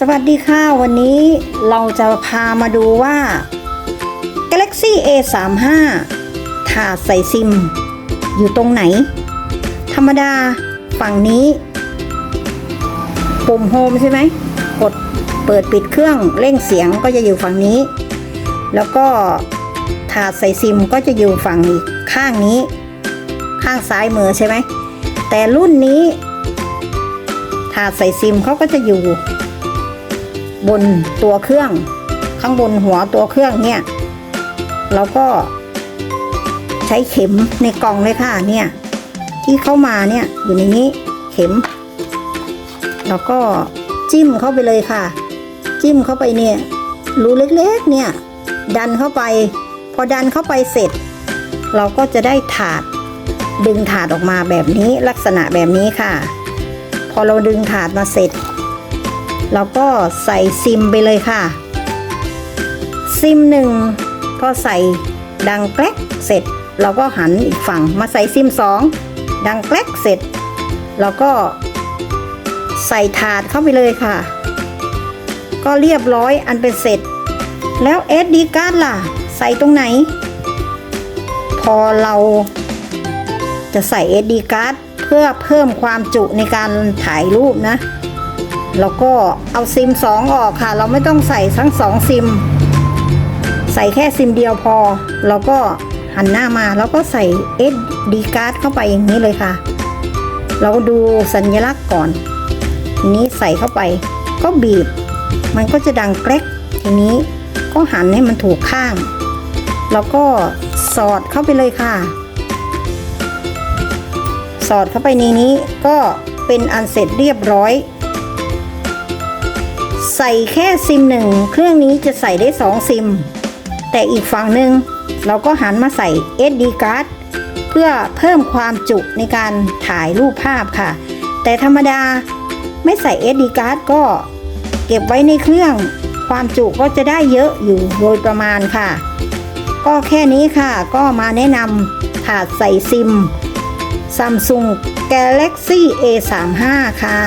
สวัสดีค่ะ วันนี้เราจะพามาดูว่า Galaxy A35 ถาดใส่ซิม อยู่ตรงไหน ธรรมดาฝั่งนี้ ปุ่มโฮมใช่ไหม กดเปิดปิดเครื่องเร่งเสียงก็จะอยู่ฝั่งนี้ แล้วก็ถาดใส่ซิมก็จะอยู่ฝั่งอีกข้างนี้ ข้างซ้ายมือใช่ไหม แต่รุ่นนี้ ถาดใส่ซิมเขาก็จะอยู่ บนตัวเครื่อง ข้างบนหัวตัวเครื่องเนี่ยเราก็ใช้เข็มในกล่องเลยค่ะเนี่ย ที่เข้ามาเนี่ยอยู่ในนี้เข็ม แล้วก็จิ้มเข้าไปเลยค่ะ จิ้มเข้าไปเนี่ยรูเล็กๆเนี่ยดันเข้าไป พอดันเข้าไปเสร็จ เราก็จะได้ถาดดึงถาดออกมาแบบนี้ลักษณะแบบนี้ค่ะ พอเราดึงถาดมาเสร็จ เราก็ใส่ซิมไปเลยค่ะ ซิมหนึ่งพอใส่ดังแกลกเสร็จเราก็หันอีกฝั่งมาใส่ซิมสองดังแกลกเสร็จเราก็ใส่ถาดเข้าไปเลยค่ะ ก็เรียบร้อยอันเป็นเสร็จ แล้ว SD card ล่ะ ใส่ตรงไหน พอเราจะใส่ SD card เพื่อเพิ่มความจุในการถ่ายรูปนะ แล้วก็เอาซิมสองออกค่ะ เราไม่ต้องใส่ทั้งสองซิม ใส่แค่ซิมเดียวพอเราก็หันหน้ามาแล้วก็ใส่ SD card เข้าไปอย่างนี้เลยค่ะ เราดูสัญลักษณ์ก่อนทีนี้ใส่เข้าไป ก็บีบ มันก็จะดังแกรกทีนี้ก็หันให้มันถูกข้าง แล้วก็สอดเข้าไปเลยค่ะ สอดเข้าไปในนี้ก็เป็นอันเสร็จเรียบร้อย ใส่แค่ซิมหนึ่งเครื่องนี้จะใส่ได้2ซิม แต่อีกฝั่งหนึ่งเราก็หันมาใส่ SD card เพื่อเพิ่มความจุในการถ่ายรูปภาพค่ะ แต่ธรรมดาไม่ใส่ SD card ก็เก็บไว้ในเครื่องความจุก็จะได้เยอะอยู่โดยประมาณค่ะ ก็แค่นี้ค่ะก็มาแนะนำถาดใส่ซิม Samsung Galaxy A35 ค่ะ